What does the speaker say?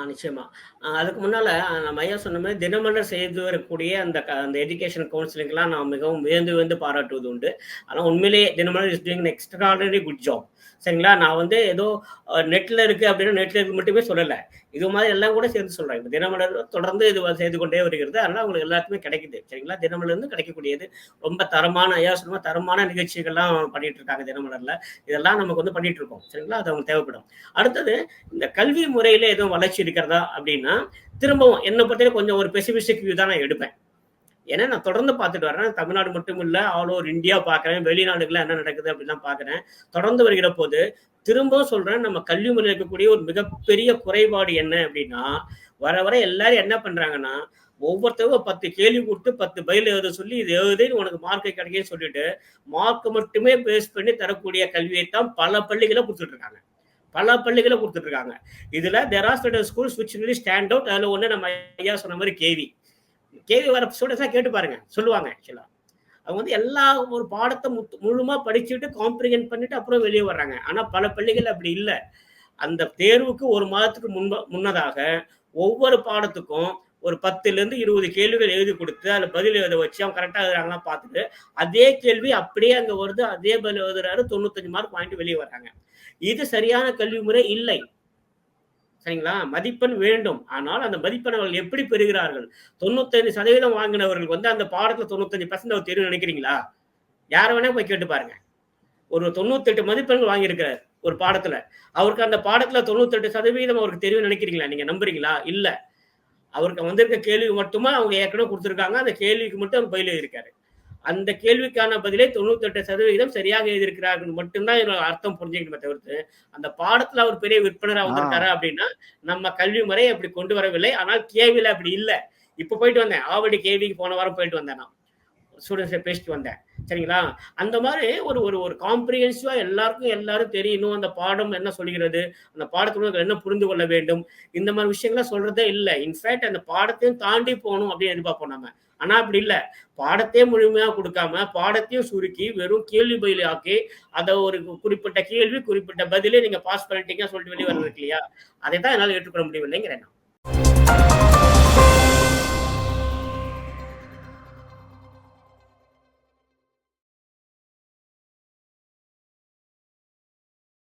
ஆ நிச்சயமா. அதுக்கு முன்னால நம்ம ஐயா சொன்ன மாதிரி தினமலர் செய்து வரக்கூடிய அந்த அந்த எஜுகேஷன் கவுன்சிலிங்லாம் நான் மிகவும் வியந்து வந்து பாராட்டுவது உண்டு. ஆனால் உண்மையிலேயே Dinamalar is doing extraordinary good job. சரிங்களா? நான் வந்து ஏதோ நெட்டில் நெட்ல இருக்கு நெட்டில் நெட்ல இருக்கு மட்டுமே சொல்லலை இது மாதிரி எல்லாம் கூட சேர்ந்து சொல்கிறேன் இப்ப தினமலர் தொடர்ந்து இது செய்து கொண்டே வருகிறது. அதனால உங்களுக்கு எல்லாத்துக்குமே கிடைக்குது. சரிங்களா? தினமலர்லருந்து கிடைக்கக்கூடியது ரொம்ப தரமான ஐயா சொல்லுமா தரமான நிகழ்ச்சிகள்லாம் பண்ணிட்டு இருக்காங்க தினமலர்ல. இதெல்லாம் நமக்கு வந்து பண்ணிட்டு இருக்கோம். சரிங்களா? அது அவங்களுக்கு தேவைப்படும். அடுத்தது இந்த கல்வி முறையில எதுவும் வளர்ச்சி இருக்கிறதா அப்படின்னா திரும்பவும் என்னை பொறுத்தவரைக்கும் கொஞ்சம் ஒரு பெசிமிஸ்டிக் வியூ தான் நான் எடுப்பேன். ஏன்னா நான் தொடர்ந்து பார்த்துட்டு வரேன். தமிழ்நாடு மட்டும் இல்லை ஆல் ஓவர் இந்தியா பார்க்குறேன். வெளிநாடுகளில் என்ன நடக்குது அப்படிலாம் பார்க்குறேன். தொடர்ந்து வருகிற போது, திரும்பவும் சொல்றேன் நம்ம கல்வி முறையில் இருக்கக்கூடிய ஒரு மிகப்பெரிய குறைபாடு என்ன அப்படின்னா வர வர எல்லாரும் என்ன பண்றாங்கன்னா, ஒவ்வொருத்தரும் 10 கேள்வி கொடுத்து பத்து பயில் எழுத சொல்லி, இது எழுது உனக்கு மார்க் கிடைக்கும்னு சொல்லிட்டு, மார்க் மட்டுமே பேஸ் பண்ணி தரக்கூடிய கல்வியை தான் பல பள்ளிகளை கொடுத்துட்டு இருக்காங்க. பல பள்ளிகளை கொடுத்துட்ருக்காங்க இதில் இதுல there are certain schools which really stand out. அதில் ஒன்று நம்ம ஐயா சொன்ன மாதிரி கேவி. கேவி வர ஸ்டூடெண்ட்ஸாக கேட்டு பாருங்க. சொல்லுவாங்க ஆக்சுவலாக அவங்க வந்து எல்லா ஒரு பாடத்தை முத் முழுமாக படிச்சுட்டு காம்ப்ரிஹெண்ட் பண்ணிட்டு அப்புறம் வெளியே வர்றாங்க. ஆனால் பல பள்ளிகள் அப்படி இல்லை அந்த தேர்வுக்கு ஒரு மாதத்துக்கு முன்ப முன்னதாக ஒவ்வொரு பாடத்துக்கும் ஒரு 10லிருந்து 20 கேள்விகள் எழுதி கொடுத்து அதுல பதில் எழுத வச்சு, அவங்க கரெக்டாக எழுதுறாங்களான்னு பார்த்துட்டு, அதே கேள்வி அப்படியே அங்க வருது. அதே பதில் எழுதுறாரு. 95 மார்க் வாங்கிட்டு வெளியே வர்றாங்க. இது சரியான கல்வி முறை இல்லை. சரிங்களா? மதிப்பெண் வேண்டும். ஆனால் அந்த மதிப்பெண் அவர்கள் எப்படி பெறுகிறார்கள்? 95% வாங்கினவர்களுக்கு வந்து அந்த பாடத்துல 95% அவர் தெரியும் நினைக்கிறீங்களா? யார வேணா போய் கேட்டு பாருங்க. ஒரு 98 மதிப்பெண்கள் வாங்கியிருக்கிறார் ஒரு பாடத்துல. அவருக்கு அந்த பாடத்துல 98% அவருக்கு தெரியும் நினைக்கிறீங்களா? நீங்க நம்புறீங்களா? இல்லை அவருக்கு வந்திருக்க கேள்வி மட்டுமா அவங்க ஏற்கனவே குடுத்துருக்காங்க. அந்த கேள்விக்கு மட்டும் அவர் பதில் எழுதியிருக்காரு. அந்த கேள்விக்கான பதிலை 98% சரியாக எழுதியிருக்கிறார்கள் மட்டும் தான் இதோட அர்த்தம் புரிஞ்சுக்கணுமே தவிர்த்து, அந்த பாடத்துல அவர் பெரிய விற்பனரா வந்திருக்காரா ஆ. அப்டின்னா, நம்ம கல்வி முறை அப்படி கொண்டு வரவில்லை. ஆனால் கேவில அப்படி இல்ல. இப்ப போயிட்டு வந்தேன். ஆவடி கேவிக்கு போன வாரம் போயிட்டு வந்தேன் நான். ஸ்டூடெண்ட்ஸை பேசிட்டு வந்தேன். சரிங்களா? அந்த மாதிரி ஒரு ஒரு ஒரு காம்ப்ரிஹென்சிவா எல்லாருக்கும் எல்லாரும் தெரியணும். அந்த பாடம் என்ன சொல்கிறது? அந்த பாடத்துல என்ன புரிந்து கொள்ள வேண்டும்? இந்த மாதிரி விஷயங்கள்லாம் சொல்றதே இல்லை இன்ஃபேக்ட் அந்த பாடத்தையும் தாண்டி போகணும் அப்படின்னு எதிர்பார்ப்போம் நம்ம. ஆனா அப்படி இல்ல. பாடத்தையே முழுமையா கொடுக்காம பாடத்தையும் சுருக்கி வெறும் கேள்வி பதில் ஆக்கி, அதை ஒரு குறிப்பிட்ட கேள்வி, குறிப்பிட்ட பதிலே நீங்க பாஸ் பண்ணிட்டீங்கன்னு சொல்லிட்டு வெளியே வர்றது இல்லையா? அதை தான் என்னால் ஏற்றுக்கொள்ள முடியவில்லைங்கிறேன் நான்.